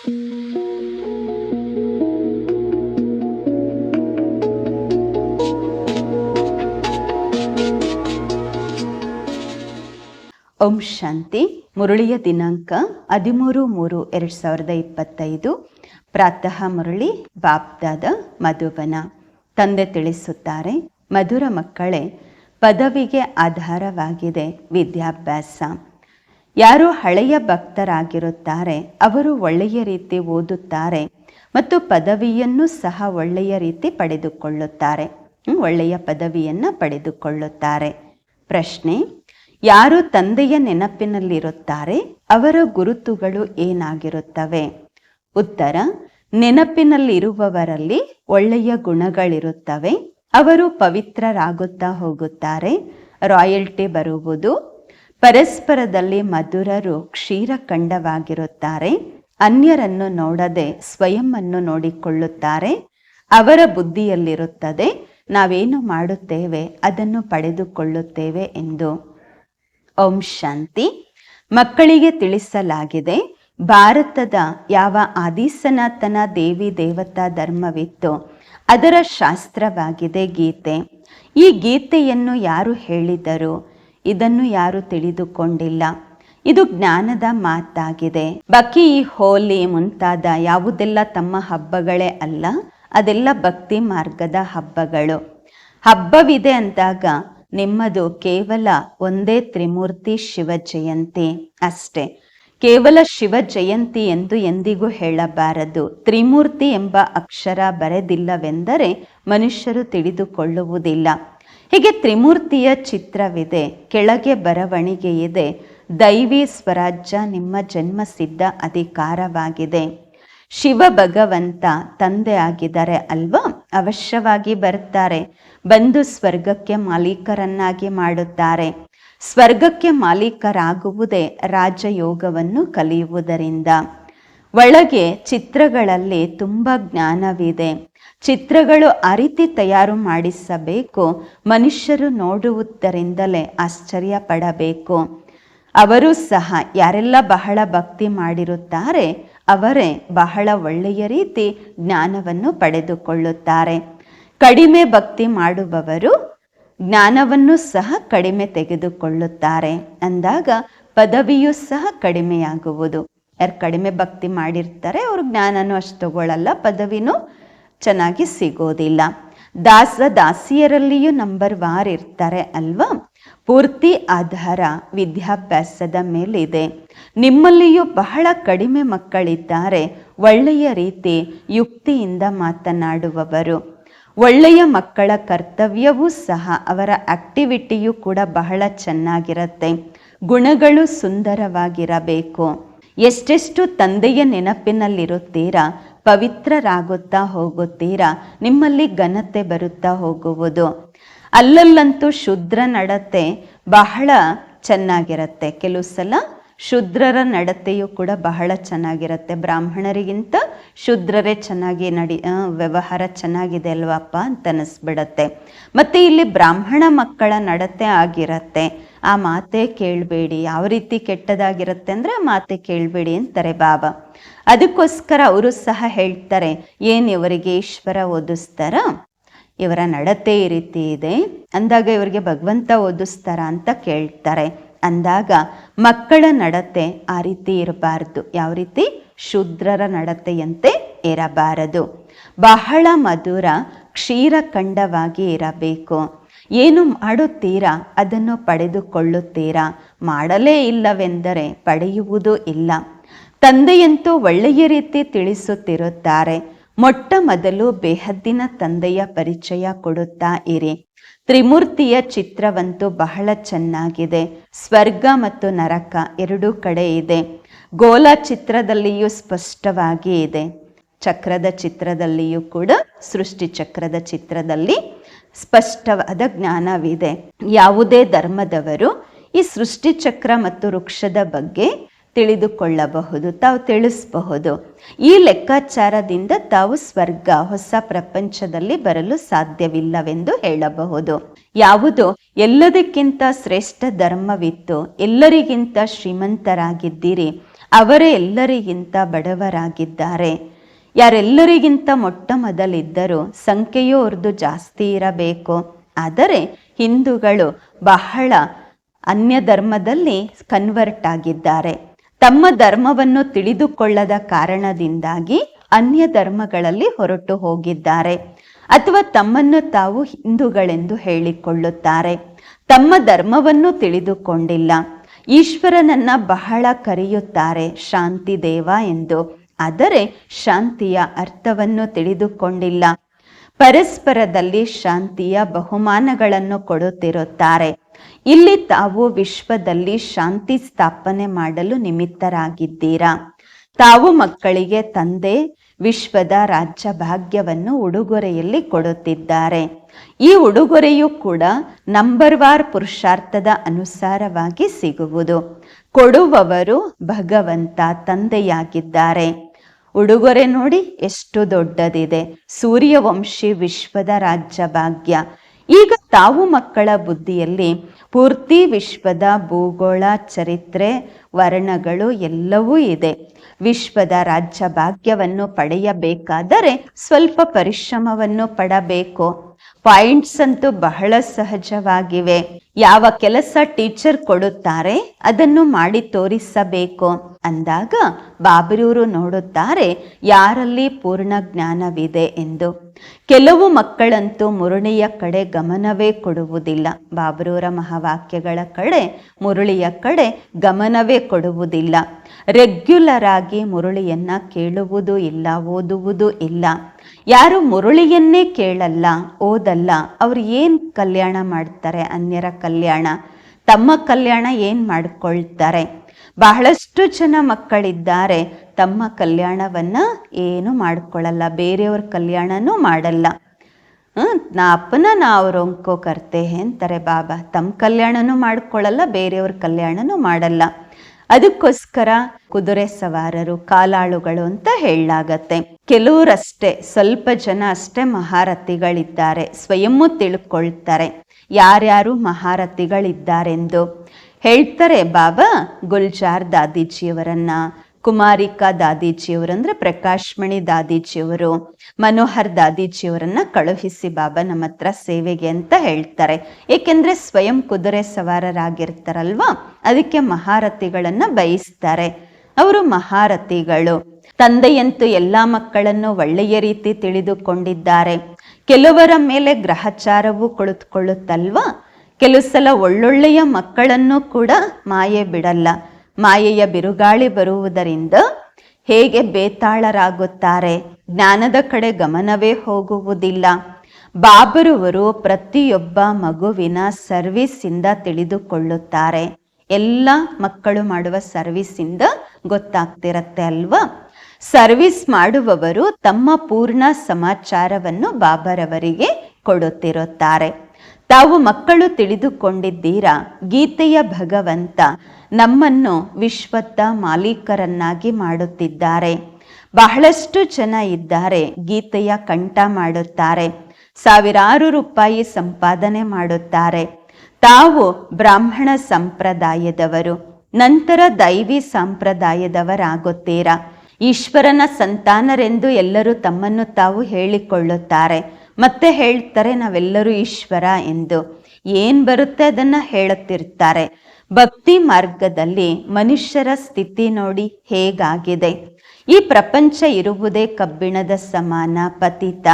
ಓಂ ಶಾಂತಿ, ಮುರುಳಿಯ ದಿನಾಂಕ ಹದಿಮೂರು ಮೂರು ಎರಡು ಸಾವಿರದ ಇಪ್ಪತ್ತೈದು. ಪ್ರಾತಃ ಮುರಳಿ ಬಾಬ್ದಾದ ಮಧುಬನ ತಂದೆ ತಿಳಿಸುತ್ತಾರೆ, ಮಧುರ ಮಕ್ಕಳೇ, ಪದವಿಗೆ ಆಧಾರವಾಗಿದೆ ವಿದ್ಯಾಭ್ಯಾಸ. ಯಾರು ಹಳೆಯ ಭಕ್ತರಾಗಿರುತ್ತಾರೆ, ಅವರು ಒಳ್ಳೆಯ ರೀತಿ ಓದುತ್ತಾರೆ ಮತ್ತು ಪದವಿಯನ್ನು ಸಹ ಒಳ್ಳೆಯ ರೀತಿ ಪಡೆದುಕೊಳ್ಳುತ್ತಾರೆ. ಒಳ್ಳೆಯ ಪದವಿಯನ್ನು ಪಡೆದುಕೊಳ್ಳುತ್ತಾರೆ. ಪ್ರಶ್ನೆ, ಯಾರು ತಂದೆಯ ನೆನಪಿನಲ್ಲಿರುತ್ತಾರೆ, ಅವರ ಗುರುತುಗಳು ಏನಾಗಿರುತ್ತವೆ? ಉತ್ತರ, ನೆನಪಿನಲ್ಲಿರುವವರಲ್ಲಿ ಒಳ್ಳೆಯ ಗುಣಗಳಿರುತ್ತವೆ, ಅವರು ಪವಿತ್ರರಾಗುತ್ತಾ ಹೋಗುತ್ತಾರೆ, ರಾಯಲ್ಟಿ ಬರುವುದು ಪರಸ್ಪರದಲ್ಲಿ ಮಧುರರು ಕ್ಷೀರಖಂಡವಾಗಿರುತ್ತಾರೆ. ಅನ್ಯರನ್ನು ನೋಡದೆ ಸ್ವಯಂವನ್ನು ನೋಡಿಕೊಳ್ಳುತ್ತಾರೆ. ಅವರ ಬುದ್ಧಿಯಲ್ಲಿರುತ್ತದೆ, ನಾವೇನು ಮಾಡುತ್ತೇವೆ, ಅದನ್ನು ಪಡೆದುಕೊಳ್ಳುತ್ತೇವೆ ಎಂದು. ಓಂ ಶಾಂತಿ. ಮಕ್ಕಳಿಗೆ ತಿಳಿಸಲಾಗಿದೆ, ಭಾರತದ ಯಾವ ಆದಿಸನಾತನ ದೇವಿ ದೇವತಾ ಧರ್ಮವಿತ್ತು, ಅದರ ಶಾಸ್ತ್ರವಾಗಿದೆ ಗೀತೆ. ಈ ಗೀತೆಯನ್ನು ಯಾರು ಹೇಳಿದರು? ಇದನ್ನು ಯಾರು ತಿಳಿದುಕೊಂಡಿಲ್ಲ. ಇದು ಜ್ಞಾನದ ಮಾತಾಗಿದೆ. ಬಕಿ ಹೋಲಿ ಮುಂತಾದ ಯಾವುದೆಲ್ಲ ತಮ್ಮ ಹಬ್ಬಗಳೇ ಅಲ್ಲ, ಅದೆಲ್ಲ ಭಕ್ತಿ ಮಾರ್ಗದ ಹಬ್ಬಗಳು. ಹಬ್ಬವಿದೆ ಅಂದಾಗ ನಿಮ್ಮದು ಕೇವಲ ಒಂದೇ ತ್ರಿಮೂರ್ತಿ ಶಿವ ಜಯಂತಿ ಅಷ್ಟೇ. ಕೇವಲ ಶಿವ ಜಯಂತಿ ಎಂದು ಎಂದಿಗೂ ಹೇಳಬಾರದು. ತ್ರಿಮೂರ್ತಿ ಎಂಬ ಅಕ್ಷರ ಬರೆದಿಲ್ಲವೆಂದರೆ ಮನುಷ್ಯರು ತಿಳಿದುಕೊಳ್ಳುವುದಿಲ್ಲ. ಹೀಗೆ ತ್ರಿಮೂರ್ತಿಯ ಚಿತ್ರವಿದೆ. ಕೆಳಗೆ ಬರವಣಿಗೆ ಇದೆ ದೈವಿ ಸ್ವರಾಜ್ಯ ನಿಮ್ಮ ಜನ್ಮಸಿದ್ಧ ಅಧಿಕಾರವಾಗಿದೆ. ಶಿವ ಭಗವಂತ ತಂದೆ ಆಗಿದ್ದಾರೆ ಅಲ್ವಾ? ಅವಶ್ಯವಾಗಿ ಬರ್ತಾರೆ. ಬಂದು ಸ್ವರ್ಗಕ್ಕೆ ಮಾಲೀಕರನ್ನಾಗಿ ಮಾಡುತ್ತಾರೆ. ಸ್ವರ್ಗಕ್ಕೆ ಮಾಲೀಕರಾಗುವುದೇ ರಾಜಯೋಗವನ್ನು ಕಲಿಯುವುದರಿಂದ. ಒಳಗೆ ಚಿತ್ರಗಳಲ್ಲಿ ತುಂಬ ಜ್ಞಾನವಿದೆ. ಚಿತ್ರಗಳು ಆ ರೀತಿ ತಯಾರು ಮಾಡಿಸಬೇಕು. ಮನುಷ್ಯರು ನೋಡುವುದರಿಂದಲೇ ಆಶ್ಚರ್ಯ ಪಡಬೇಕು. ಅವರು ಸಹ ಯಾರೆಲ್ಲ ಬಹಳ ಭಕ್ತಿ ಮಾಡಿರುತ್ತಾರೆ, ಅವರೇ ಬಹಳ ಒಳ್ಳೆಯ ರೀತಿ ಜ್ಞಾನವನ್ನು ಪಡೆದುಕೊಳ್ಳುತ್ತಾರೆ. ಕಡಿಮೆ ಭಕ್ತಿ ಮಾಡುವವರು ಜ್ಞಾನವನ್ನು ಸಹ ಕಡಿಮೆ ತೆಗೆದುಕೊಳ್ಳುತ್ತಾರೆ. ಅಂದಾಗ ಪದವಿಯೂ ಸಹ ಕಡಿಮೆಯಾಗುವುದು. ಯಾರು ಕಡಿಮೆ ಭಕ್ತಿ ಮಾಡಿರ್ತಾರೆ, ಅವರು ಜ್ಞಾನನೂ ಅಷ್ಟು ತಗೊಳ್ಳಲ್ಲ ಪದವಿನೂ ಚೆನ್ನಾಗಿ ಸಿಗೋದಿಲ್ಲ. ದಾಸ ದಾಸಿಯರಲ್ಲಿಯೂ ನಂಬರ್ ವಾರ್ ಇರ್ತಾರೆ ಅಲ್ವಾ? ಪೂರ್ತಿ ಆಧಾರ ವಿದ್ಯಾಭ್ಯಾಸದ ಮೇಲಿದೆ. ನಿಮ್ಮಲ್ಲಿಯೂ ಬಹಳ ಕಡಿಮೆ ಮಕ್ಕಳಿದ್ದಾರೆ. ಒಳ್ಳೆಯ ರೀತಿ ಯುಕ್ತಿಯಿಂದ ಮಾತನಾಡುವವರು. ಒಳ್ಳೆಯ ಮಕ್ಕಳ ಕರ್ತವ್ಯವೂ ಸಹ ಅವರ ಆಕ್ಟಿವಿಟಿಯೂ ಕೂಡ ಬಹಳ ಚೆನ್ನಾಗಿರುತ್ತೆ. ಗುಣಗಳು ಸುಂದರವಾಗಿರಬೇಕು. ಎಷ್ಟೆಷ್ಟು ತಂದೆಯ ನೆನಪಿನಲ್ಲಿರುತ್ತೀರಾ? ಪವಿತ್ರರಾಗುತ್ತಾ ಹೋಗುತ್ತೀರಾ? ನಿಮ್ಮಲ್ಲಿ ಘನತೆ ಬರುತ್ತಾ ಹೋಗುವುದು? ಅಲ್ಲಲ್ಲಂತೂ ಶುದ್ರ ನಡತೆ ಬಹಳ ಚೆನ್ನಾಗಿರುತ್ತೆ. ಕೆಲವು ಸಲ ಶುದ್ರರ ನಡತೆಯು ಕೂಡ ಬಹಳ ಚೆನ್ನಾಗಿರುತ್ತೆ. ಬ್ರಾಹ್ಮಣರಿಗಿಂತ ಶುದ್ರರೇ ಚೆನ್ನಾಗಿ ನಡಿ ವ್ಯವಹಾರ ಚೆನ್ನಾಗಿದೆ ಅಲ್ವಪ್ಪ ಅಂತ ಅನಿಸ್ಬಿಡತ್ತೆ. ಮತ್ತು ಇಲ್ಲಿ ಬ್ರಾಹ್ಮಣ ಮಕ್ಕಳ ನಡತೆ ಆಗಿರತ್ತೆ. ಆ ಮಾತೇ ಕೇಳಬೇಡಿ. ಯಾವ ರೀತಿ ಕೆಟ್ಟದಾಗಿರುತ್ತೆ ಅಂದರೆ ಆ ಮಾತೆ ಕೇಳಬೇಡಿ ಅಂತಾರೆ ಬಾಬಾ. ಅದಕ್ಕೋಸ್ಕರ ಅವರು ಸಹ ಹೇಳ್ತಾರೆ, ಏನು ಇವರಿಗೆ ಈಶ್ವರ ಓದಿಸ್ತಾರ? ಇವರ ನಡತೆ ಈ ರೀತಿ ಇದೆ. ಅಂದಾಗ ಇವರಿಗೆ ಭಗವಂತ ಓದಿಸ್ತಾರ ಅಂತ ಕೇಳ್ತಾರೆ. ಅಂದಾಗ ಮಕ್ಕಳ ನಡತೆ ಆ ರೀತಿ ಇರಬಾರ್ದು. ಯಾವ ರೀತಿ? ಶೂದ್ರರ ನಡತೆಯಂತೆ ಇರಬಾರದು. ಬಹಳ ಮಧುರ, ಕ್ಷೀರಖಂಡವಾಗಿ ಇರಬೇಕು. ಏನು ಮಾಡುತ್ತೀರಾ? ಅದನ್ನು ಪಡೆದುಕೊಳ್ಳುತ್ತೀರಾ? ಮಾಡಲೇ ಇಲ್ಲವೆಂದರೆ ಪಡೆಯುವುದೂ ಇಲ್ಲ. ತಂದೆಯಂತೂ ಒಳ್ಳೆಯ ರೀತಿ ತಿಳಿಸುತ್ತಿರುತ್ತಾರೆ. ಮೊಟ್ಟ ಮೊದಲು ಬೇಹದ್ದಿನ ತಂದೆಯ ಪರಿಚಯ ಕೊಡುತ್ತಾ ಇರಿ. ತ್ರಿಮೂರ್ತಿಯ ಚಿತ್ರವಂತೂ ಬಹಳ ಚೆನ್ನಾಗಿದೆ. ಸ್ವರ್ಗ ಮತ್ತು ನರಕ ಎರಡೂ ಕಡೆ ಇದೆ. ಗೋಲ ಚಿತ್ರದಲ್ಲಿಯೂ ಸ್ಪಷ್ಟವಾಗಿ ಇದೆ. ಚಕ್ರದ ಚಿತ್ರದಲ್ಲಿಯೂ ಕೂಡ, ಸೃಷ್ಟಿ ಚಕ್ರದ ಚಿತ್ರದಲ್ಲಿ ಸ್ಪಷ್ಟವಾದ ಜ್ಞಾನವಿದೆ. ಯಾವುದೇ ಧರ್ಮದವರು ಈ ಸೃಷ್ಟಿ ಚಕ್ರ ಮತ್ತು ವೃಕ್ಷದ ಬಗ್ಗೆ ತಿಳಿದುಕೊಳ್ಳಬಹುದು, ತಾವು ತಿಳಿಸಬಹುದು. ಈ ಲೆಕ್ಕಾಚಾರದಿಂದ ತಾವು ಸ್ವರ್ಗ, ಹೊಸ ಪ್ರಪಂಚದಲ್ಲಿ ಬರಲು ಸಾಧ್ಯವಿಲ್ಲವೆಂದು ಹೇಳಬಹುದು. ಯಾವುದು? ಎಲ್ಲದಕ್ಕಿಂತ ಶ್ರೇಷ್ಠ ಧರ್ಮವಿತ್ತು. ಎಲ್ಲರಿಗಿಂತ ಶ್ರೀಮಂತರಾಗಿದ್ದೀರಿ. ಅವರೇ ಎಲ್ಲರಿಗಿಂತ ಬಡವರಾಗಿದ್ದಾರೆ. ಯಾರೆಲ್ಲರಿಗಿಂತ ಮೊಟ್ಟ ಮೊದಲಿದ್ದರೂ ಸಂಖ್ಯೆಯೂ ಅವ್ರದ್ದು ಜಾಸ್ತಿ ಇರಬೇಕು. ಆದರೆ ಹಿಂದೂಗಳು ಬಹಳ ಅನ್ಯ ಧರ್ಮದಲ್ಲಿ ಕನ್ವರ್ಟ್ ಆಗಿದ್ದಾರೆ. ತಮ್ಮ ಧರ್ಮವನ್ನು ತಿಳಿದುಕೊಳ್ಳದ ಕಾರಣದಿಂದಾಗಿ ಅನ್ಯ ಧರ್ಮಗಳಲ್ಲಿ ಹೊರಟು ಹೋಗಿದ್ದಾರೆ. ಅಥವಾ ತಮ್ಮನ್ನು ತಾವು ಹಿಂದೂಗಳೆಂದು ಹೇಳಿಕೊಳ್ಳುತ್ತಾರೆ. ತಮ್ಮ ಧರ್ಮವನ್ನು ತಿಳಿದುಕೊಂಡಿಲ್ಲ. ಈಶ್ವರನನ್ನ ಬಹಳ ಕರೆಯುತ್ತಾರೆ ಶಾಂತಿ ದೇವ ಎಂದು. ಆದರೆ ಶಾಂತಿಯ ಅರ್ಥವನ್ನು ತಿಳಿದುಕೊಂಡಿಲ್ಲ. ಪರಸ್ಪರದಲ್ಲಿ ಶಾಂತಿಯ ಬಹುಮಾನಗಳನ್ನು ಕೊಡುತ್ತಿರುತ್ತಾರೆ. ಇಲ್ಲಿ ತಾವು ವಿಶ್ವದಲ್ಲಿ ಶಾಂತಿ ಸ್ಥಾಪನೆ ಮಾಡಲು ನಿಮಿತ್ತರಾಗಿದ್ದೀರಾ? ತಾವು ಮಕ್ಕಳಿಗೆ ತಂದೆ, ವಿಶ್ವದ ರಾಜ್ಯ ಭಾಗ್ಯವನ್ನು ಉಡುಗೊರೆಯಲ್ಲಿ ಕೊಡುತ್ತಿದ್ದಾರೆ. ಈ ಉಡುಗೊರೆಯು ಕೂಡ ನಂಬರ್ ವಾರ್ ಪುರುಷಾರ್ಥದ ಅನುಸಾರವಾಗಿ ಸಿಗುವುದು. ಕೊಡುವವರು ಭಗವಂತ ತಂದೆಯಾಗಿದ್ದಾರೆ. ಉಡುಗೊರೆ ನೋಡಿ ಎಷ್ಟು ದೊಡ್ಡದಿದೆ. ಸೂರ್ಯವಂಶಿ ವಿಶ್ವದ ರಾಜ್ಯ ಭಾಗ್ಯ ಈಗ ತಾವು ಮಕ್ಕಳ ಬುದ್ಧಿಯಲ್ಲಿ ಪೂರ್ತಿ ವಿಶ್ವದ ಭೂಗೋಳ, ಚರಿತ್ರೆ, ವರ್ಣಗಳು ಎಲ್ಲವೂ ಇದೆ. ವಿಶ್ವದ ರಾಜ್ಯ ಭಾಗ್ಯವನ್ನು ಪಡೆಯಬೇಕಾದರೆ ಸ್ವಲ್ಪ ಪರಿಶ್ರಮವನ್ನು ಪಡಬೇಕು. ಪಾಯಿಂಟ್ಸ್ ಅಂತೂ ಬಹಳ ಸಹಜವಾಗಿವೆ. ಯಾವ ಕೆಲಸ ಟೀಚರ್ ಕೊಡುತ್ತಾರೆ, ಅದನ್ನು ಮಾಡಿ ತೋರಿಸಬೇಕು. ಅಂದಾಗ ಬಾಬರೂರು ನೋಡುತ್ತಾರೆ, ಯಾರಲ್ಲಿ ಪೂರ್ಣ ಜ್ಞಾನವಿದೆ ಎಂದು. ಕೆಲವು ಮಕ್ಕಳಂತೂ ಮುರುಳಿಯ ಕಡೆ ಗಮನವೇ ಕೊಡುವುದಿಲ್ಲ. ಬಾಬರೂರ ಮಹಾವಾಕ್ಯಗಳ ಕಡೆ, ಮುರುಳಿಯ ಕಡೆ ಗಮನವೇ ಕೊಡುವುದಿಲ್ಲ. ರೆಗ್ಯುಲರ್ ಆಗಿ ಮುರುಳಿಯನ್ನ ಕೇಳುವುದು ಇಲ್ಲ, ಓದುವುದು ಇಲ್ಲ. ಯಾರು ಮುರುಳಿಯನ್ನೇ ಕೇಳಲ್ಲ, ಓದಲ್ಲ, ಅವರು ಏನು ಕಲ್ಯಾಣ ಮಾಡ್ತಾರೆ, ಅನ್ಯರ ಕಲ್ಯಾಣ, ತಮ್ಮ ಕಲ್ಯಾಣ ಏನು ಮಾಡಿಕೊಳ್ತಾರೆ? ಬಹಳಷ್ಟು ಜನ ಮಕ್ಕಳಿದ್ದಾರೆ, ತಮ್ಮ ಕಲ್ಯಾಣವನ್ನ ಏನು ಮಾಡ್ಕೊಳ್ಳಲ್ಲ ಬೇರೆಯವ್ರ ಕಲ್ಯಾಣನೂ ಮಾಡಲ್ಲ. ನಾ ಅಪ್ಪನ ನಾ ಅವ್ರ ಅಂಕೋ ಕರ್ತೆ ಅಂತಾರೆ ಬಾಬಾ. ತಮ್ಮ ಕಲ್ಯಾಣನೂ ಮಾಡ್ಕೊಳ್ಳಲ್ಲ ಬೇರೆಯವ್ರ ಕಲ್ಯಾಣನೂ ಮಾಡಲ್ಲ. ಅದಕ್ಕೋಸ್ಕರ ಕುದುರೆ ಸವಾರರು, ಕಾಲಾಳುಗಳು ಅಂತ ಹೇಳಲಾಗತ್ತೆ. ಕೆಲವರಷ್ಟೇ, ಸ್ವಲ್ಪ ಜನ ಅಷ್ಟೇ ಮಹಾರಥಿಗಳಿದ್ದಾರೆ. ಸ್ವಯಂವೂ ತಿಳ್ಕೊಳ್ತಾರೆ. ಯಾರ್ಯಾರು ಮಹಾರಥಿಗಳಿದ್ದಾರೆಂದು. ಹೇಳ್ತಾರೆ, ಬಾಬಾ, ಗುಲ್ಜಾರ್ ದಾದೀಜಿಯವರನ್ನ, ಕುಮಾರಿಕಾ ದಾದೀಜಿಯವರಂದ್ರೆ ಪ್ರಕಾಶ್ಮಣಿ ದಾದೀಜಿಯವರು, ಮನೋಹರ್ ದಾದೀಜಿಯವರನ್ನ ಕಳುಹಿಸಿ ಬಾಬಾ ನಮ್ಮ ಹತ್ರ ಸೇವೆಗೆ ಅಂತ ಹೇಳ್ತಾರೆ. ಏಕೆಂದ್ರೆ ಸ್ವಯಂ ಕುದುರೆ ಸವಾರರಾಗಿರ್ತಾರಲ್ವಾ, ಅದಕ್ಕೆ ಮಹಾರಥಿಗಳನ್ನ ಬಯಸ್ತಾರೆ. ಅವರು ಮಹಾರಥಿಗಳು. ತಂದೆಯಂತೂ ಎಲ್ಲ ಮಕ್ಕಳನ್ನು ಒಳ್ಳೆಯ ರೀತಿ ತಿಳಿದುಕೊಂಡಿದ್ದಾರೆ. ಕೆಲವರ ಮೇಲೆ ಗ್ರಹಚಾರವು ಕುಳಿತುಕೊಳ್ಳುತ್ತಲ್ವಾ? ಕೆಲವು ಸಲ ಒಳ್ಳೊಳ್ಳೆಯ ಮಕ್ಕಳನ್ನು ಕೂಡ ಮಾಯೆ ಬಿಡಲ್ಲ. ಮಾಯೆಯ ಬಿರುಗಾಳಿ ಬರುವುದರಿಂದ ಹೇಗೆ ಬೇತಾಳರಾಗುತ್ತಾರೆ? ಜ್ಞಾನದ ಕಡೆ ಗಮನವೇ ಹೋಗುವುದಿಲ್ಲ. ಬಾಬರುವರು ಪ್ರತಿಯೊಬ್ಬ ಮಗುವಿನ ಸರ್ವಿಸ್ಸಿಂದ ತಿಳಿದುಕೊಳ್ಳುತ್ತಾರೆ. ಎಲ್ಲ ಮಕ್ಕಳು ಮಾಡುವ ಸರ್ವಿಸ್ಸಿಂದ ಗೊತ್ತಾಗ್ತಿರತ್ತೆ ಅಲ್ವಾ? ಸರ್ವಿಸ್ ಮಾಡುವವರು ತಮ್ಮ ಪೂರ್ಣ ಸಮಾಚಾರವನ್ನು ಬಾಬರವರಿಗೆ ಕೊಡುತ್ತಿರುತ್ತಾರೆ. ತಾವು ಮಕ್ಕಳು ತಿಳಿದುಕೊಂಡಿದ್ದೀರಾ? ಗೀತೆಯ ಭಗವಂತ ನಮ್ಮನ್ನು ವಿಶ್ವದ ಮಾಲೀಕರನ್ನಾಗಿ ಮಾಡುತ್ತಿದ್ದಾರೆ. ಬಹಳಷ್ಟು ಜನ ಇದ್ದಾರೆ, ಗೀತೆಯ ಕಂಠ ಮಾಡುತ್ತಾರೆ. ಸಾವಿರಾರು ರೂಪಾಯಿ ಸಂಪಾದನೆ ಮಾಡುತ್ತಾರೆ. ತಾವು ಬ್ರಾಹ್ಮಣ ಸಂಪ್ರದಾಯದವರು, ನಂತರ ದೈವಿ ಸಂಪ್ರದಾಯದವರಾಗುತ್ತೀರಾ? ಈಶ್ವರನ ಸಂತಾನರೆಂದು ಎಲ್ಲರೂ ತಮ್ಮನ್ನು ತಾವು ಹೇಳಿಕೊಳ್ಳುತ್ತಾರೆ. ಮತ್ತೆ ಹೇಳ್ತಾರೆ, ನಾವೆಲ್ಲರೂ ಈಶ್ವರ ಎಂದು. ಏನ್ ಬರುತ್ತೆ ಅದನ್ನ ಹೇಳುತ್ತಿರ್ತಾರೆ. ಭಕ್ತಿ ಮಾರ್ಗದಲ್ಲಿ ಮನುಷ್ಯರ ಸ್ಥಿತಿ ನೋಡಿ ಹೇಗಾಗಿದೆ? ಈ ಪ್ರಪಂಚ ಇರುವುದೇ ಕಬ್ಬಿಣದ ಸಮಾನ ಪತಿತ.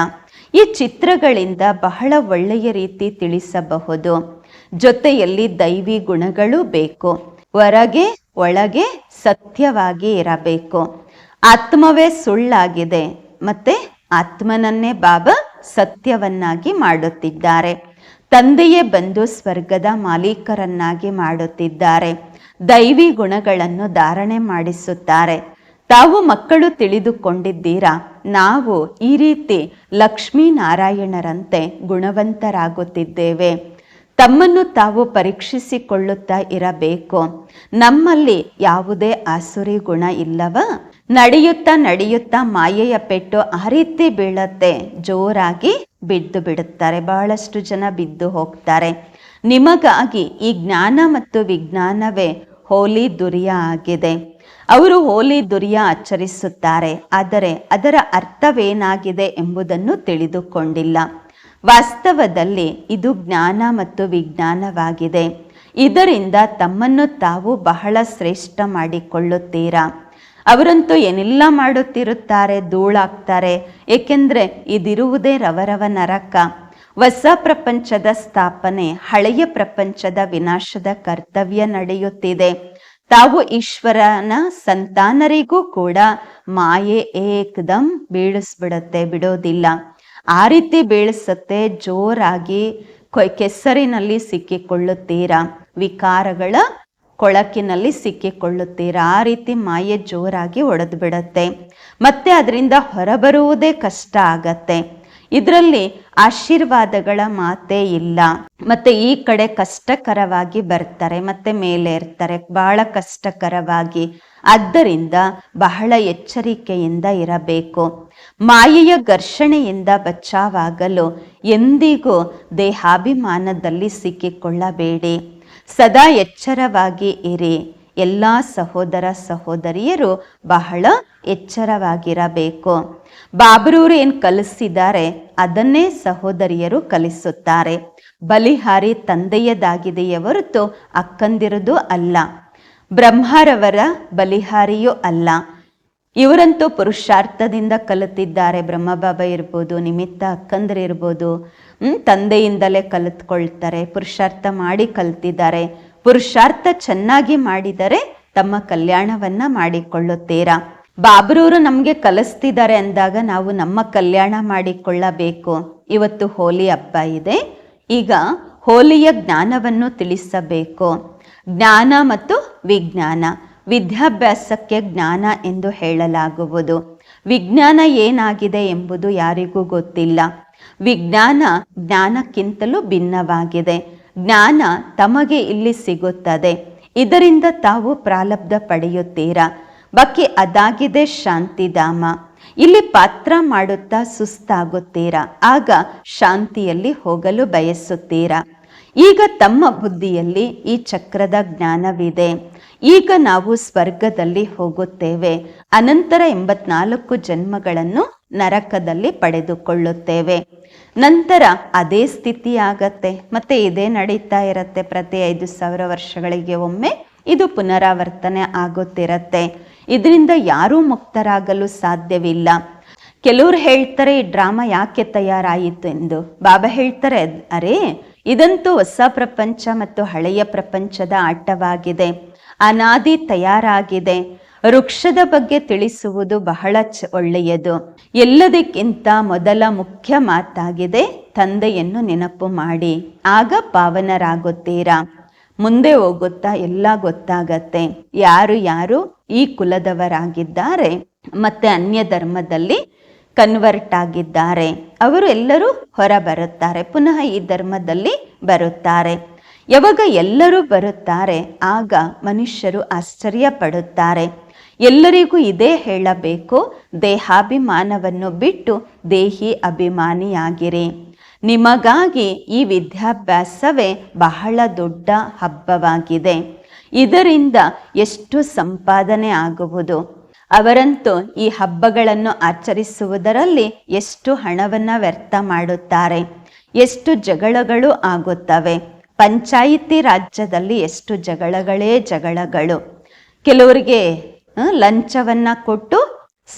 ಈ ಚಿತ್ರಗಳಿಂದ ಬಹಳ ಒಳ್ಳೆಯ ರೀತಿ ತಿಳಿಸಬಹುದು. ಜೊತೆಯಲ್ಲಿ ದೈವಿ ಗುಣಗಳು ಬೇಕು. ಹೊರಗೆ, ಒಳಗೆ ಸತ್ಯವಾಗಿ ಇರಬೇಕು. ಆತ್ಮವೇ ಸುಳ್ಳಾಗಿದೆ ಮತ್ತೆ ಆತ್ಮನನ್ನೇ ಬಾಬಾ ಸತ್ಯವನ್ನಾಗಿ ಮಾಡುತ್ತಿದ್ದಾರೆ. ತಂದೆಯೇ ಬಂದು ಸ್ವರ್ಗದ ಮಾಲೀಕರನ್ನಾಗಿ ಮಾಡುತ್ತಿದ್ದಾರೆ. ದೈವಿ ಗುಣಗಳನ್ನು ಧಾರಣೆ ಮಾಡಿಸುತ್ತಾರೆ. ತಾವು ಮಕ್ಕಳು ತಿಳಿದುಕೊಂಡಿದ್ದೀರಾ? ನಾವು ಈ ರೀತಿ ಲಕ್ಷ್ಮೀನಾರಾಯಣರಂತೆ ಗುಣವಂತರಾಗುತ್ತಿದ್ದೇವೆ. ತಮ್ಮನ್ನು ತಾವು ಪರೀಕ್ಷಿಸಿಕೊಳ್ಳುತ್ತಾ ಇರಬೇಕು. ನಮ್ಮಲ್ಲಿ ಯಾವುದೇ ಆಸುರಿ ಗುಣ ಇಲ್ಲವ? ನಡೆಯುತ್ತಾ ನಡೆಯುತ್ತಾ ಮಾಯೆಯ ಪೆಟ್ಟು ಆ ರೀತಿ ಬೀಳತ್ತೆ. ಜೋರಾಗಿ ಬಿದ್ದು ಬಿಡುತ್ತಾರೆ. ಬಹಳಷ್ಟು ಜನ ಬಿದ್ದು ಹೋಗ್ತಾರೆ. ನಿಮಗಾಗಿ ಈ ಜ್ಞಾನ ಮತ್ತು ವಿಜ್ಞಾನವೇ ಹೋಲಿ ದುರಿಯ ಆಗಿದೆ. ಅವರು ಹೋಲಿ ದುರಿಯ ಆಚರಿಸುತ್ತಾರೆ. ಆದರೆ ಅದರ ಅರ್ಥವೇನಾಗಿದೆ ಎಂಬುದನ್ನು ತಿಳಿದುಕೊಂಡಿಲ್ಲ. ವಾಸ್ತವದಲ್ಲಿ ಇದು ಜ್ಞಾನ ಮತ್ತು ವಿಜ್ಞಾನವಾಗಿದೆ. ಇದರಿಂದ ತಮ್ಮನ್ನು ತಾವು ಬಹಳ ಶ್ರೇಷ್ಠ ಮಾಡಿಕೊಳ್ಳುತ್ತೀರಾ? ಅವರಂತೂ ಏನೆಲ್ಲ ಮಾಡುತ್ತಿರುತ್ತಾರೆ, ಧೂಳಾಗ್ತಾರೆ, ಏಕೆಂದರೆ ಇದಿರುವುದೇ ರವರವ ನರಕ. ಹೊಸ ಪ್ರಪಂಚದ ಸ್ಥಾಪನೆ, ಹಳೆಯ ಪ್ರಪಂಚದ ವಿನಾಶದ ಕರ್ತವ್ಯ ನಡೆಯುತ್ತಿದೆ. ತಾವು ಈಶ್ವರನ ಸಂತಾನರಿಗೂ ಕೂಡ ಮಾಯೆ ಏಕದಂ ಬೀಳಿಸ್ಬಿಡುತ್ತೆ, ಬಿಡೋದಿಲ್ಲ. ಆ ರೀತಿ ಬೀಳಿಸುತ್ತೆ, ಜೋರಾಗಿ ಕೆಸರಿನಲ್ಲಿ ಸಿಕ್ಕಿಕೊಳ್ಳುತ್ತೀರಾ? ವಿಕಾರಗಳ ಕೊಳಕಿನಲ್ಲಿ ಸಿಕ್ಕಿಕೊಳ್ಳುತ್ತೀರಾ? ಆ ರೀತಿ ಮಾಯೆ ಜೋರಾಗಿ ಒಡೆದು ಬಿಡತ್ತೆ ಮತ್ತೆ ಅದರಿಂದ ಹೊರಬರುವುದೇ ಕಷ್ಟ ಆಗತ್ತೆ. ಇದರಲ್ಲಿ ಆಶೀರ್ವಾದಗಳ ಮಾತೇ ಇಲ್ಲ. ಮತ್ತೆ ಈ ಕಡೆ ಕಷ್ಟಕರವಾಗಿ ಬರ್ತಾರೆ, ಮತ್ತೆ ಮೇಲೆ ಇರ್ತಾರೆ ಬಹಳ ಕಷ್ಟಕರವಾಗಿ. ಆದ್ದರಿಂದ ಬಹಳ ಎಚ್ಚರಿಕೆಯಿಂದ ಇರಬೇಕು. ಮಾಯೆಯ ಘರ್ಷಣೆಯಿಂದ ಬಚಾವಾಗಲು ಎಂದಿಗೂ ದೇಹಾಭಿಮಾನದಲ್ಲಿ ಸಿಕ್ಕಿಕೊಳ್ಳಬೇಡಿ. ಸದಾ ಎಚ್ಚರವಾಗಿ ಇರಿ. ಎಲ್ಲ ಸಹೋದರ ಸಹೋದರಿಯರು ಬಹಳ ಎಚ್ಚರವಾಗಿರಬೇಕು. ಬಾಬರೂರು ಏನು ಕಲಿಸಿದ್ದಾರೆ, ಅದನ್ನೇ ಸಹೋದರಿಯರು ಕಲಿಸುತ್ತಾರೆ. ಬಲಿಹಾರಿ ತಂದೆಯದಾಗಿದೆಯೇ ಹೊರತು ಅಕ್ಕಂದಿರುವುದು ಅಲ್ಲ. ಬ್ರಹ್ಮರವರ ಬಲಿಹಾರಿಯೂ ಅಲ್ಲ. ಇವರಂತೂ ಪುರುಷಾರ್ಥದಿಂದ ಕಲಿತಿದ್ದಾರೆ ಬ್ರಹ್ಮಬಾಬ ಇರ್ಬೋದು, ನಿಮಿತ್ತ ಅಕ್ಕಂದ್ರೆ ಇರ್ಬೋದು ತಂದೆಯಿಂದಲೇ ಕಲಿತ್ಕೊಳ್ತಾರೆ, ಪುರುಷಾರ್ಥ ಮಾಡಿ ಕಲ್ತಿದ್ದಾರೆ. ಪುರುಷಾರ್ಥ ಚೆನ್ನಾಗಿ ಮಾಡಿದರೆ ತಮ್ಮ ಕಲ್ಯಾಣವನ್ನ ಮಾಡಿಕೊಳ್ಳುತ್ತೀರಾ? ಬಾಬ್ರೂರು ನಮಗೆ ಕಲಿಸ್ತಿದ್ದಾರೆ ಅಂದಾಗ ನಾವು ನಮ್ಮ ಕಲ್ಯಾಣ ಮಾಡಿಕೊಳ್ಳಬೇಕು. ಇವತ್ತು ಹೋಲಿ ಹಬ್ಬ ಇದೆ. ಈಗ ಹೋಲಿಯ ಜ್ಞಾನವನ್ನು ತಿಳಿಸಬೇಕು. ಜ್ಞಾನ ಮತ್ತು ವಿಜ್ಞಾನ. ವಿದ್ಯಾಭ್ಯಾಸಕ್ಕೆ ಜ್ಞಾನ ಎಂದು ಹೇಳಲಾಗುವುದು. ವಿಜ್ಞಾನ ಏನಾಗಿದೆ ಎಂಬುದು ಯಾರಿಗೂ ಗೊತ್ತಿಲ್ಲ. ವಿಜ್ಞಾನ ಜ್ಞಾನಕ್ಕಿಂತಲೂ ಭಿನ್ನವಾಗಿದೆ. ಜ್ಞಾನ ತಮಗೆ ಇಲ್ಲಿ ಸಿಗುತ್ತದೆ. ಇದರಿಂದ ತಾವು ಪ್ರಾಲಬ್ಧ ಪಡೆಯುತ್ತೀರಾ? ಬಾಕಿ ಅದಾಗಿದೆ ಶಾಂತಿಧಾಮ. ಇಲ್ಲಿ ಪಾತ್ರ ಮಾಡುತ್ತಾ ಸುಸ್ತಾಗುತ್ತೀರಾ? ಆಗ ಶಾಂತಿಯಲ್ಲಿ ಹೋಗಲು ಬಯಸುತ್ತೀರಾ? ಈಗ ತಮ್ಮ ಬುದ್ಧಿಯಲ್ಲಿ ಈ ಚಕ್ರದ ಜ್ಞಾನವಿದೆ. ಈಗ ನಾವು ಸ್ವರ್ಗದಲ್ಲಿ ಹೋಗುತ್ತೇವೆ. ಅನಂತರ ಎಂಬತ್ನಾಲ್ಕು ಜನ್ಮಗಳನ್ನು ನರಕದಲ್ಲಿ ಪಡೆದುಕೊಳ್ಳುತ್ತೇವೆ. ನಂತರ ಅದೇ ಸ್ಥಿತಿ ಆಗತ್ತೆ. ಮತ್ತೆ ಇದೇ ನಡೀತಾ ಇರತ್ತೆ. ಪ್ರತಿ ಐದು ಸಾವಿರ ವರ್ಷಗಳಿಗೆ ಒಮ್ಮೆ ಇದು ಪುನರಾವರ್ತನೆ ಆಗುತ್ತಿರತ್ತೆ. ಇದರಿಂದ ಯಾರೂ ಮುಕ್ತರಾಗಲು ಸಾಧ್ಯವಿಲ್ಲ. ಕೆಲವರು ಹೇಳ್ತಾರೆ, ಈ ಡ್ರಾಮಾ ಯಾಕೆ ತಯಾರಾಯಿತು? ಎಂದು. ಬಾಬಾ ಹೇಳ್ತಾರೆ, ಅರೇ, ಇದಂತೂ ಹೊಸ ಪ್ರಪಂಚ ಮತ್ತು ಹಳೆಯ ಪ್ರಪಂಚದ ಆಟವಾಗಿದೆ. ಅನಾದಿ ತಯಾರಾಗಿದೆ. ವೃಕ್ಷದ ಬಗ್ಗೆ ತಿಳಿಸುವುದು ಬಹಳ ಚ ಒಳ್ಳೆಯದು. ಎಲ್ಲದಕ್ಕಿಂತ ಮೊದಲ ಮುಖ್ಯ ಮಾತಾಗಿದೆ ತಂದೆಯನ್ನು ನೆನಪು ಮಾಡಿ. ಆಗ ಪಾವನರಾಗುತ್ತೀರಾ? ಮುಂದೆ ಹೋಗುತ್ತಾ ಎಲ್ಲ ಗೊತ್ತಾಗತ್ತೆ. ಯಾರು ಯಾರು ಈ ಕುಲದವರಾಗಿದ್ದಾರೆ? ಮತ್ತೆ ಅನ್ಯ ಧರ್ಮದಲ್ಲಿ ಕನ್ವರ್ಟ್ ಆಗಿದ್ದಾರೆ. ಅವರು ಎಲ್ಲರೂ ಹೊರ ಬರುತ್ತಾರೆ ಪುನಃ ಈ ಧರ್ಮದಲ್ಲಿ ಬರುತ್ತಾರೆ. ಯಾವಾಗ ಎಲ್ಲರೂ ಬರುತ್ತಾರೆ, ಆಗ ಮನುಷ್ಯರು ಆಶ್ಚರ್ಯ ಪಡುತ್ತಾರೆ ಎಲ್ಲರಿಗೂ ಇದೇ ಹೇಳಬೇಕು, ದೇಹಾಭಿಮಾನವನ್ನು ಬಿಟ್ಟು ದೇಹಿ ಅಭಿಮಾನಿಯಾಗಿರಿ. ನಿಮಗಾಗಿ ಈ ವಿದ್ಯಾಭ್ಯಾಸವೇ ಬಹಳ ದೊಡ್ಡ ಹಬ್ಬವಾಗಿದೆ. ಇದರಿಂದ ಎಷ್ಟು ಸಂಪಾದನೆ ಆಗುವುದು? ಅವರಂತೂ ಈ ಹಬ್ಬಗಳನ್ನು ಆಚರಿಸುವುದರಲ್ಲಿ ಎಷ್ಟು ಹಣವನ್ನು ವ್ಯರ್ಥ ಮಾಡುತ್ತಾರೆ? ಎಷ್ಟು ಜಗಳಗಳು ಆಗುತ್ತವೆ? ಪಂಚಾಯಿತಿ ರಾಜ್ಯದಲ್ಲಿ ಎಷ್ಟು ಜಗಳಗಳೇ ಜಗಳಗಳು. ಕೆಲವರಿಗೆ ಲಂಚವನ್ನು ಕೊಟ್ಟು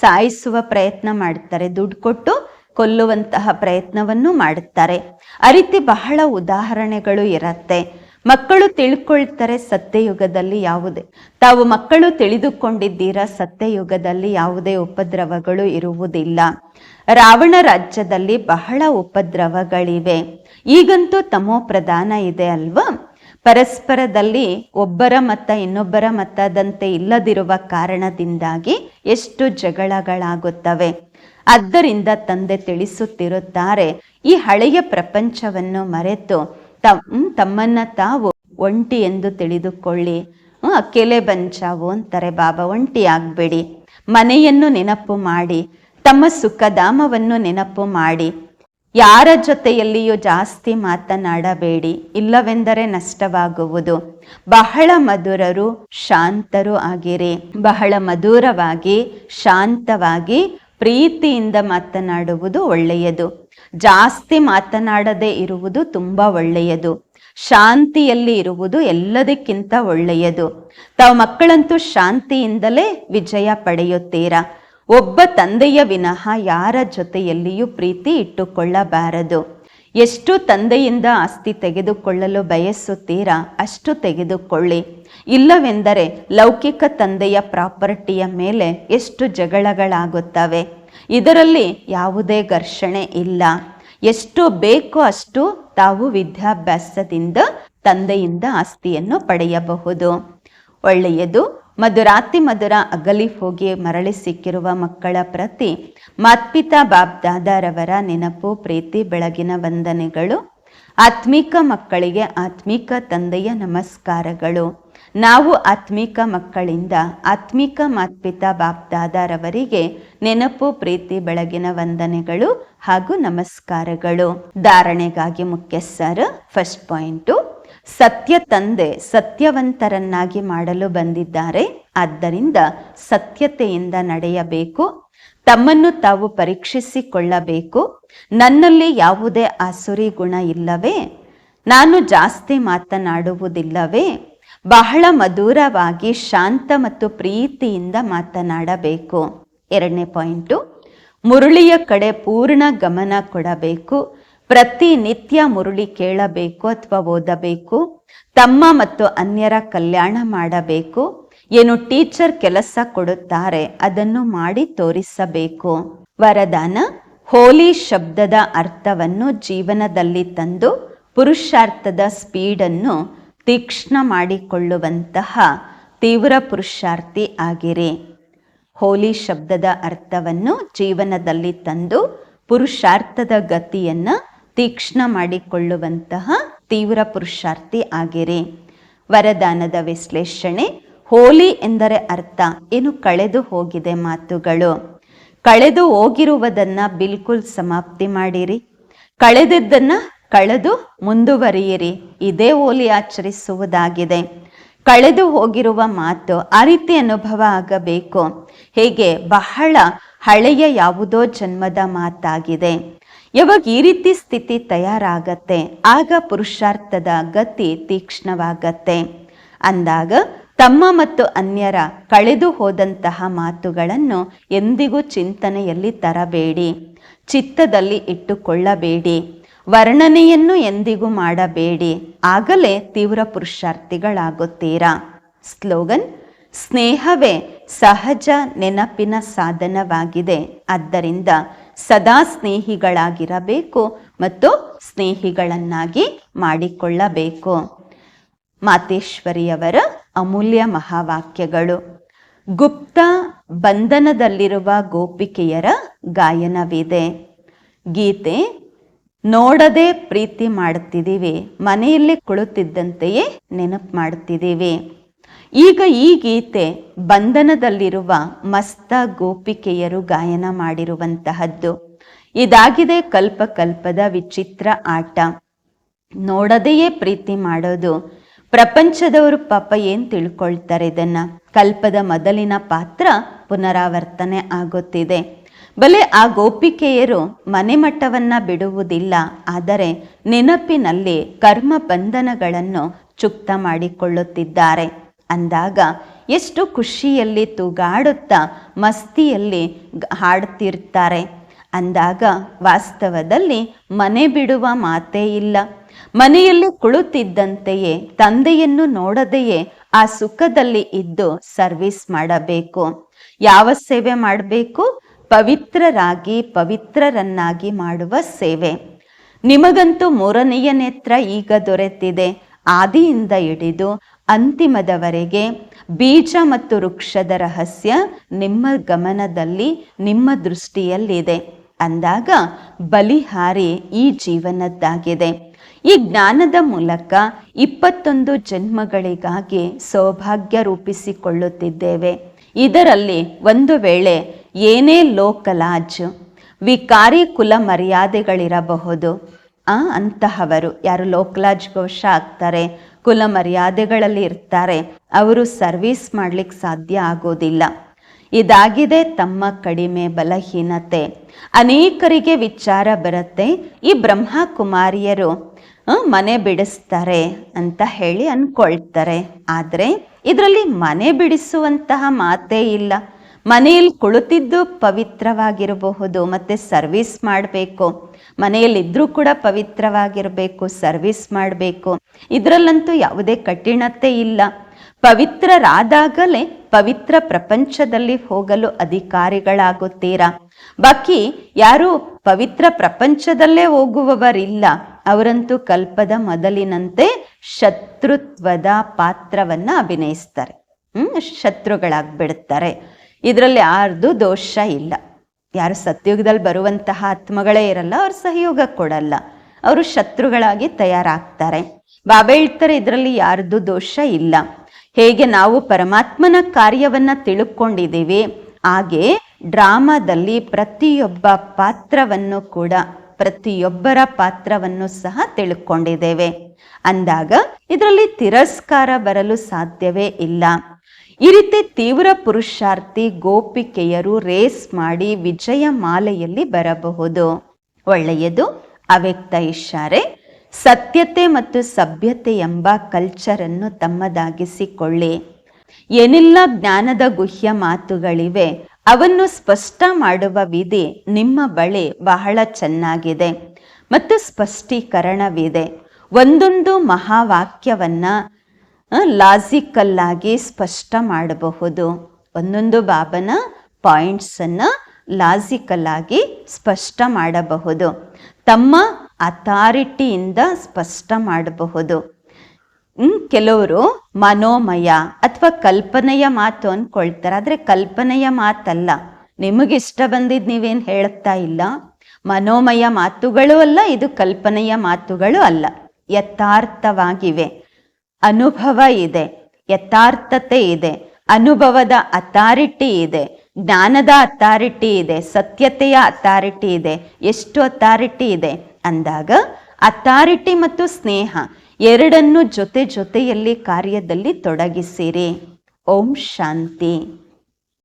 ಸಾಯಿಸುವ ಪ್ರಯತ್ನ ಮಾಡ್ತಾರೆ, ದುಡ್ಡು ಕೊಟ್ಟು ಕೊಲ್ಲುವಂತಹ ಪ್ರಯತ್ನವನ್ನು ಮಾಡುತ್ತಾರೆ ಆ ರೀತಿ ಬಹಳ ಉದಾಹರಣೆಗಳು ಇರತ್ತೆ. ಮಕ್ಕಳು ತಿಳ್ಕೊಳ್ತಾರೆ ಸತ್ಯಯುಗದಲ್ಲಿ ಯಾವುದೇ. ತಾವು ಮಕ್ಕಳು ತಿಳಿದುಕೊಂಡಿದ್ದೀರಾ ಸತ್ಯಯುಗದಲ್ಲಿ ಯಾವುದೇ ಉಪದ್ರವಗಳು ಇರುವುದಿಲ್ಲ. ರಾವಣ ರಾಜ್ಯದಲ್ಲಿ ಬಹಳ ಉಪದ್ರವಗಳಿವೆ. ಈಗಂತೂ ತಮೋ ಪ್ರಧಾನ ಇದೆ ಅಲ್ವಾ? ಪರಸ್ಪರದಲ್ಲಿ ಒಬ್ಬರ ಮತ ಇನ್ನೊಬ್ಬರ ಮತದಂತೆ ಇಲ್ಲದಿರುವ ಕಾರಣದಿಂದಾಗಿ ಎಷ್ಟು ಜಗಳಗಳಾಗುತ್ತವೆ. ಆದ್ದರಿಂದ ತಂದೆ ತಿಳಿಸುತ್ತಿರುತ್ತಾರೆ, ಈ ಹಳೆಯ ಪ್ರಪಂಚವನ್ನು ಮರೆತು ತಮ್ಮನ್ನ ತಾವು ಒಂಟಿ ಎಂದು ತಿಳಿದುಕೊಳ್ಳಿ. ಅಕೆಲೆ ಬಂಚಾವು ಅಂತಾರೆ ಬಾಬಾ, ಒಂಟಿ ಆಗ್ಬೇಡಿ. ಮನೆಯನ್ನು ನೆನಪು ಮಾಡಿ, ತಮ್ಮ ಸುಖಧಾಮವನ್ನು ನೆನಪು ಮಾಡಿ. ಯಾರ ಜೊತೆಯಲ್ಲಿಯೂ ಜಾಸ್ತಿ ಮಾತನಾಡಬೇಡಿ, ಇಲ್ಲವೆಂದರೆ ನಷ್ಟವಾಗುವುದು. ಬಹಳ ಮಧುರರು, ಶಾಂತರು ಆಗಿರಿ. ಬಹಳ ಮಧುರವಾಗಿ, ಶಾಂತವಾಗಿ, ಪ್ರೀತಿಯಿಂದ ಮಾತನಾಡುವುದು ಒಳ್ಳೆಯದು. ಜಾಸ್ತಿ ಮಾತನಾಡದೇ ಇರುವುದು ತುಂಬ ಒಳ್ಳೆಯದು. ಶಾಂತಿಯಲ್ಲಿ ಇರುವುದು ಎಲ್ಲದಕ್ಕಿಂತ ಒಳ್ಳೆಯದು. ತಾವು ಮಕ್ಕಳಂತೂ ಶಾಂತಿಯಿಂದಲೇ ವಿಜಯ ಪಡೆಯುತ್ತೀರಾ? ಒಬ್ಬ ತಂದೆಯ ವಿನಃ ಯಾರ ಜೊತೆಯಲ್ಲಿಯೂ ಪ್ರೀತಿ ಇಟ್ಟುಕೊಳ್ಳಬಾರದು. ಎಷ್ಟು ತಂದೆಯಿಂದ ಆಸ್ತಿ ತೆಗೆದುಕೊಳ್ಳಲು ಬಯಸುತ್ತೀರಾ ಅಷ್ಟು ತೆಗೆದುಕೊಳ್ಳಿ. ಇಲ್ಲವೆಂದರೆ ಲೌಕಿಕ ತಂದೆಯ ಪ್ರಾಪರ್ಟಿಯ ಮೇಲೆ ಎಷ್ಟು ಜಗಳಗಳಾಗುತ್ತವೆ. ಇದರಲ್ಲಿ ಯಾವುದೇ ಘರ್ಷಣೆ ಇಲ್ಲ. ಎಷ್ಟು ಬೇಕೋ ಅಷ್ಟು ತಾವು ವಿದ್ಯಾಭ್ಯಾಸದಿಂದ ತಂದೆಯಿಂದ ಆಸ್ತಿಯನ್ನು ಪಡೆಯಬಹುದು. ಒಳ್ಳೆಯದು, ಮಧುರಾತಿ ಮಧುರ ಅಗಲಿ ಹೋಗಿ ಮರಳಿ ಸಿಕ್ಕಿರುವ ಮಕ್ಕಳ ಪ್ರತಿ ಮಾತ್ಪಿತಾ ಬಾಬ್ ದಾದಾರವರ ನೆನಪು, ಪ್ರೀತಿ, ಬೆಳಗಿನ ವಂದನೆಗಳು, ಆತ್ಮಿಕ ಮಕ್ಕಳಿಗೆ ಆತ್ಮಿಕ ತಂದೆಯ ನಮಸ್ಕಾರಗಳು. ನಾವು ಆತ್ಮಿಕ ಮಕ್ಕಳಿಂದ ಆತ್ಮಿಕ ಮಾತ್ಪಿತಾ ಬಾಪ್ ದಾದಾರವರಿಗೆ ನೆನಪು, ಪ್ರೀತಿ, ಬೆಳಗಿನ ವಂದನೆಗಳು ಹಾಗೂ ನಮಸ್ಕಾರಗಳು. ಧಾರಣೆಗಾಗಿ ಮುಖ್ಯ ಸರ್ ಫಸ್ಟ್ ಪಾಯಿಂಟು ಸತ್ಯ ತಂದೆ ಸತ್ಯವಂತರನ್ನಾಗಿ ಮಾಡಲು ಬಂದಿದ್ದಾರೆ. ಆದ್ದರಿಂದ ಸತ್ಯತೆಯಿಂದ ನಡೆಯಬೇಕು. ತಮ್ಮನ್ನು ತಾವು ಪರೀಕ್ಷಿಸಿಕೊಳ್ಳಬೇಕು. ನನ್ನಲ್ಲಿ ಯಾವುದೇ ಆಸುರಿ ಗುಣ ಇಲ್ಲವೇ? ನಾನು ಜಾಸ್ತಿ ಮಾತನಾಡುವುದಿಲ್ಲವೇ? ಬಹಳ ಮಧುರವಾಗಿ ಶಾಂತ ಮತ್ತು ಪ್ರೀತಿಯಿಂದ ಮಾತನಾಡಬೇಕು. ಎರಡನೇ ಪಾಯಿಂಟು, ಮುರುಳಿಯ ಕಡೆ ಪೂರ್ಣ ಗಮನ ಕೊಡಬೇಕು. ಪ್ರತಿನಿತ್ಯ ಮುರುಳಿ ಕೇಳಬೇಕು ಅಥವಾ ಓದಬೇಕು. ತಮ್ಮ ಮತ್ತು ಅನ್ಯರ ಕಲ್ಯಾಣ ಮಾಡಬೇಕು. ಏನು ಟೀಚರ್ ಕೆಲಸ ಕೊಡುತ್ತಾರೆ ಅದನ್ನು ಮಾಡಿ ತೋರಿಸಬೇಕು. ವರದಾನ, ಹೋಲಿ ಶಬ್ದದ ಅರ್ಥವನ್ನು ಜೀವನದಲ್ಲಿ ತಂದು ಪುರುಷಾರ್ಥದ ಸ್ಪೀಡನ್ನು ತೀಕ್ಷ್ಣ ಮಾಡಿಕೊಳ್ಳುವಂತಹ ತೀವ್ರ ಪುರುಷಾರ್ಥಿ ಆಗಿರಿ. ಹೋಲಿ ಶಬ್ದದ ಅರ್ಥವನ್ನು ಜೀವನದಲ್ಲಿ ತಂದು ಪುರುಷಾರ್ಥದ ಗತಿಯನ್ನು ತೀಕ್ಷ್ಣ ಮಾಡಿಕೊಳ್ಳುವಂತಹ ತೀವ್ರ ಪುರುಷಾರ್ಥಿ ಆಗಿರಿ. ವರದಾನದ ವಿಶ್ಲೇಷಣೆ ಹೋಲಿ ಎಂದರೆ ಅರ್ಥ ಏನು ಕಳೆದು ಹೋಗಿದೆ ಮಾತುಗಳು. ಕಳೆದು ಹೋಗಿರುವುದನ್ನು ಬಿಲ್ಕುಲ್ ಸಮಾಪ್ತಿ ಮಾಡಿರಿ. ಕಳೆದದ್ದನ್ನ ಕಳೆದು ಮುಂದುವರಿಯಿರಿ. ಇದೇ ಓಲಿ ಆಚರಿಸುವುದಾಗಿದೆ. ಕಳೆದು ಹೋಗಿರುವ ಮಾತು ಆ ರೀತಿ ಅನುಭವ ಆಗಬೇಕು. ಹೇಗೆ ಬಹಳ ಹಳೆಯ ಯಾವುದೋ ಜನ್ಮದ ಮಾತಾಗಿದೆ. ಯಾವಾಗ ಈ ರೀತಿ ಸ್ಥಿತಿ ತಯಾರಾಗತ್ತೆ, ಆಗ ಪುರುಷಾರ್ಥದ ಗತಿ ತೀಕ್ಷ್ಣವಾಗತ್ತೆ. ಅಂದಾಗ ತಮ್ಮ ಮತ್ತು ಅನ್ಯರ ಕಳೆದು ಹೋದಂತಹ ಮಾತುಗಳನ್ನು ಎಂದಿಗೂ ಚಿಂತನೆಯಲ್ಲಿ ತರಬೇಡಿ. ಚಿತ್ತದಲ್ಲಿ ಇಟ್ಟುಕೊಳ್ಳಬೇಡಿ. ವರ್ಣನೆಯನ್ನು ಎಂದಿಗೂ ಮಾಡಬೇಡಿ. ಆಗಲೇ ತೀವ್ರ ಪುರುಷಾರ್ಥಿಗಳಾಗುತ್ತೀರಾ? ಸ್ಲೋಗನ್, ಸ್ನೇಹವೇ ಸಹಜ ನೆನಪಿನ ಸಾಧನವಾಗಿದೆ. ಆದ್ದರಿಂದ ಸದಾ ಸ್ನೇಹಿಗಳಾಗಿರಬೇಕು ಮತ್ತು ಸ್ನೇಹಿಗಳನ್ನಾಗಿ ಮಾಡಿಕೊಳ್ಳಬೇಕು. ಮಾತೇಶ್ವರಿಯವರ ಅಮೂಲ್ಯ ಮಹಾವಾಕ್ಯಗಳು. ಗುಪ್ತ ಬಂಧನದಲ್ಲಿರುವ ಗೋಪಿಕೆಯರ ಗಾಯನವಿದೆ. ಗೀತೆ ನೋಡದೆ ಪ್ರೀತಿ ಮಾಡುತ್ತಿದ್ದೀವಿ, ಮನೆಯಲ್ಲಿ ಕುಳಿತಿದ್ದಂತೆಯೇ ನೆನಪು ಮಾಡುತ್ತಿದ್ದೀವಿ. ಈಗ ಈ ಗೀತೆ ಬಂಧನದಲ್ಲಿರುವ ಮಸ್ತ ಗೋಪಿಕೆಯರು ಗಾಯನ ಮಾಡಿರುವಂತಹದ್ದು. ಇದಾಗಿದೆ ಕಲ್ಪ ಕಲ್ಪದ ವಿಚಿತ್ರ ಆಟ. ನೋಡದೆಯೇ ಪ್ರೀತಿ ಮಾಡೋದು. ಪ್ರಪಂಚದವರು ಪಾಪ ಏನ್ ತಿಳ್ಕೊಳ್ತಾರೆ ಇದನ್ನ? ಕಲ್ಪದ ಮೊದಲಿನ ಪಾತ್ರ ಪುನರಾವರ್ತನೆ ಆಗುತ್ತಿದೆ. ಬಲೆ ಆ ಗೋಪಿಕೆಯರು ಮನೆ ಮಟ್ಟವನ್ನ ಬಿಡುವುದಿಲ್ಲ, ಆದರೆ ನೆನಪಿನಲ್ಲಿ ಕರ್ಮ ಬಂಧನಗಳನ್ನು ಚುಕ್ತ ಮಾಡಿಕೊಳ್ಳುತ್ತಿದ್ದಾರೆ. ಅಂದಾಗ ಎಷ್ಟು ಖುಷಿಯಲ್ಲಿ ತೂಗಾಡುತ್ತಾ ಮಸ್ತಿಯಲ್ಲಿ ಹಾಡ್ತಿರ್ತಾರೆ ಅಂದಾಗ ವಾಸ್ತವದಲ್ಲಿ ಮನೆ ಬಿಡುವ ಮಾತೇ ಇಲ್ಲ. ಮನೆಯಲ್ಲಿ ಕುಳಿತಿದ್ದಂತೆಯೇ ತಂದೆಯನ್ನು ನೋಡದೆಯೇ ಆ ಸುಖದಲ್ಲಿ ಇದ್ದು ಸರ್ವಿಸ್ ಮಾಡಬೇಕು. ಯಾವ ಸೇವೆ ಮಾಡಬೇಕು? ಪವಿತ್ರರಾಗಿ, ಪವಿತ್ರರನ್ನಾಗಿ ಮಾಡುವ ಸೇವೆ. ನಿಮಗಂತೂ ಮೂರನೆಯ ನೇತ್ರ ಈಗ ದೊರೆತಿದೆ. ಆದಿಯಿಂದ ಹಿಡಿದು ಅಂತಿಮದವರೆಗೆ ಬೀಜ ಮತ್ತು ವೃಕ್ಷದ ರಹಸ್ಯ ನಿಮ್ಮ ಗಮನದಲ್ಲಿ, ನಿಮ್ಮ ದೃಷ್ಟಿಯಲ್ಲಿದೆ. ಅಂದಾಗ ಬಲಿಹಾರಿ ಈ ಜೀವನದ್ದಾಗಿದೆ. ಈ ಜ್ಞಾನದ ಮೂಲಕ ಇಪ್ಪತ್ತೊಂದು ಜನ್ಮಗಳಿಗಾಗಿ ಸೌಭಾಗ್ಯ ರೂಪಿಸಿಕೊಳ್ಳುತ್ತಿದ್ದೇವೆ. ಇದರಲ್ಲಿ ಒಂದು ವೇಳೆ ಏನೇ ಲೋಕಲಾಜ್, ವಿಕಾರಿ ಕುಲ ಮರ್ಯಾದೆಗಳಿರಬಹುದು. ಆ ಅಂತಹವರು ಯಾರು ಲೋಕಲಾಜ್ ಘೋಷ ಆಗ್ತಾರೆ, ಕುಲ ಮರ್ಯಾದೆಗಳಲ್ಲಿ ಇರ್ತಾರೆ, ಅವರು ಸರ್ವಿಸ್ ಮಾಡ್ಲಿಕ್ಕೆ ಸಾಧ್ಯ ಆಗೋದಿಲ್ಲ. ಇದಾಗಿದೆ ತಮ್ಮ ಕಡಿಮೆ ಬಲಹೀನತೆ. ಅನೇಕರಿಗೆ ವಿಚಾರ ಬರುತ್ತೆ, ಈ ಬ್ರಹ್ಮ ಕುಮಾರಿಯರು ಮನೆ ಬಿಡಿಸ್ತಾರೆ ಅಂತ ಹೇಳಿ ಅನ್ಕೊಳ್ತಾರೆ. ಆದರೆ, ಇದರಲ್ಲಿ ಮನೆ ಬಿಡಿಸುವಂತಹ ಮಾತೇ ಇಲ್ಲ. ಮನೆಯಲ್ಲಿ ಕುಳಿತಿದ್ದು ಪವಿತ್ರವಾಗಿರಬಹುದು, ಮತ್ತೆ ಸರ್ವಿಸ್ ಮಾಡಬೇಕು. ಮನೆಯಲ್ಲಿದ್ದರೂ ಕೂಡ ಪವಿತ್ರವಾಗಿರಬೇಕು, ಸರ್ವಿಸ್ ಮಾಡಬೇಕು. ಇದರಲ್ಲಂತೂ ಯಾವುದೇ ಕಠಿಣತೆ ಇಲ್ಲ. ಪವಿತ್ರರಾದಾಗಲೇ ಪವಿತ್ರ ಪ್ರಪಂಚದಲ್ಲಿ ಹೋಗಲು ಅಧಿಕಾರಿಗಳಾಗುತ್ತೀರಾ? ಬಾಕಿ ಯಾರು ಪವಿತ್ರ ಪ್ರಪಂಚದಲ್ಲೇ ಹೋಗುವವರಿಲ್ಲ. ಅವರಂತೂ ಕಲ್ಪದ ಮೊದಲಿನಂತೆ ಶತ್ರುತ್ವದ ಪಾತ್ರವನ್ನ ಅಭಿನಯಿಸ್ತಾರೆ. ಹ್ಮ್, ಶತ್ರುಗಳಾಗ್ಬಿಡ್ತಾರೆ. ಇದರಲ್ಲಿ ಯಾರ್ದು ದೋಷ ಇಲ್ಲ. ಯಾರು ಸತ್ಯುಗದಲ್ಲಿ ಬರುವಂತಹ ಆತ್ಮಗಳೇ ಇರಲ್ಲ, ಅವ್ರು ಸಹಯೋಗ ಕೊಡಲ್ಲ. ಅವರು ಶತ್ರುಗಳಾಗಿ ತಯಾರಾಗ್ತಾರೆ. ಬಾಬಾ ಹೇಳ್ತಾರೆ ಇದರಲ್ಲಿ ಯಾರ್ದು ದೋಷ ಇಲ್ಲ. ಹೇಗೆ ನಾವು ಪರಮಾತ್ಮನ ಕಾರ್ಯವನ್ನ ತಿಳ್ಕೊಂಡಿದ್ದೀವಿ, ಹಾಗೆ ಡ್ರಾಮಾದಲ್ಲಿ ಪ್ರತಿಯೊಬ್ಬ ಪಾತ್ರವನ್ನು ಕೂಡ, ಪ್ರತಿಯೊಬ್ಬರ ಪಾತ್ರವನ್ನು ಸಹ ತಿಳ್ಕೊಂಡಿದ್ದೇವೆ. ಅಂದಾಗ, ಇದರಲ್ಲಿ ತಿರಸ್ಕಾರ ಬರಲು ಸಾಧ್ಯವೇ ಇಲ್ಲ. ಈ ರೀತಿ ತೀವ್ರ ಪುರುಷಾರ್ಥಿ ಗೋಪಿಕೆಯರು ರೇಸ್ ಮಾಡಿ ವಿಜಯ ಮಾಲೆಯಲ್ಲಿ ಬರಬಹುದು. ಒಳ್ಳೆಯದು, ಅವ್ಯಕ್ತ ಇಶಾರೆ. ಸತ್ಯತೆ ಮತ್ತು ಸಭ್ಯತೆ ಎಂಬ ಕಲ್ಚರನ್ನು ತಮ್ಮದಾಗಿಸಿಕೊಳ್ಳಿ. ಏನೆಲ್ಲ ಜ್ಞಾನದ ಗುಹ್ಯ ಮಾತುಗಳಿವೆ. ಅವನ್ನು ಸ್ಪಷ್ಟ ಮಾಡುವ ವಿಧಿ ನಿಮ್ಮ ಬಳಿ ಬಹಳ ಚೆನ್ನಾಗಿದೆ ಮತ್ತು ಸ್ಪಷ್ಟೀಕರಣವಿದೆ. ಒಂದೊಂದು ಮಹಾವಾಕ್ಯವನ್ನ ಲಾಜಿಕಲ್ ಆಗಿ ಸ್ಪಷ್ಟ ಮಾಡಬಹುದು. ಒಂದೊಂದು ಬಾಬನ ಪಾಯಿಂಟ್ಸನ್ನು ಲಾಜಿಕಲ್ ಆಗಿ ಸ್ಪಷ್ಟ ಮಾಡಬಹುದು. ತಮ್ಮ ಅಥಾರಿಟಿಯಿಂದ ಸ್ಪಷ್ಟ ಮಾಡಬಹುದು. ಕೆಲವರು ಮನೋಮಯ ಅಥವಾ ಕಲ್ಪನೆಯ ಮಾತು ಅನ್ಕೊಳ್ತಾರೆ. ಆದರೆ ಕಲ್ಪನೆಯ ಮಾತಲ್ಲ. ನಿಮಗಿಷ್ಟ ಬಂದಿದ್ದು ನೀವೇನು ಹೇಳ್ತಾ ಇಲ್ಲ? ಮನೋಮಯ ಮಾತುಗಳು ಅಲ್ಲ, ಇದು ಕಲ್ಪನೆಯ ಮಾತುಗಳು ಅಲ್ಲ. ಯಥಾರ್ಥವಾಗಿವೆ. ಅನುಭವ ಇದೆ, ಯಥಾರ್ಥತೆ ಇದೆ, ಅನುಭವದ ಅಥಾರಿಟಿ ಇದೆ, ಜ್ಞಾನದ ಅಥಾರಿಟಿ ಇದೆ, ಸತ್ಯತೆಯ ಅಥಾರಿಟಿ ಇದೆ, ಎಷ್ಟು ಅಥಾರಿಟಿ ಇದೆ ಅಂದಾಗ ಅಥಾರಿಟಿ ಮತ್ತು ಸ್ನೇಹ ಎರಡನ್ನು ಜೊತೆ ಜೊತೆಯಲ್ಲಿ ಕಾರ್ಯದಲ್ಲಿ ತೊಡಗಿಸಿರಿ. ಓಂ ಶಾಂತಿ.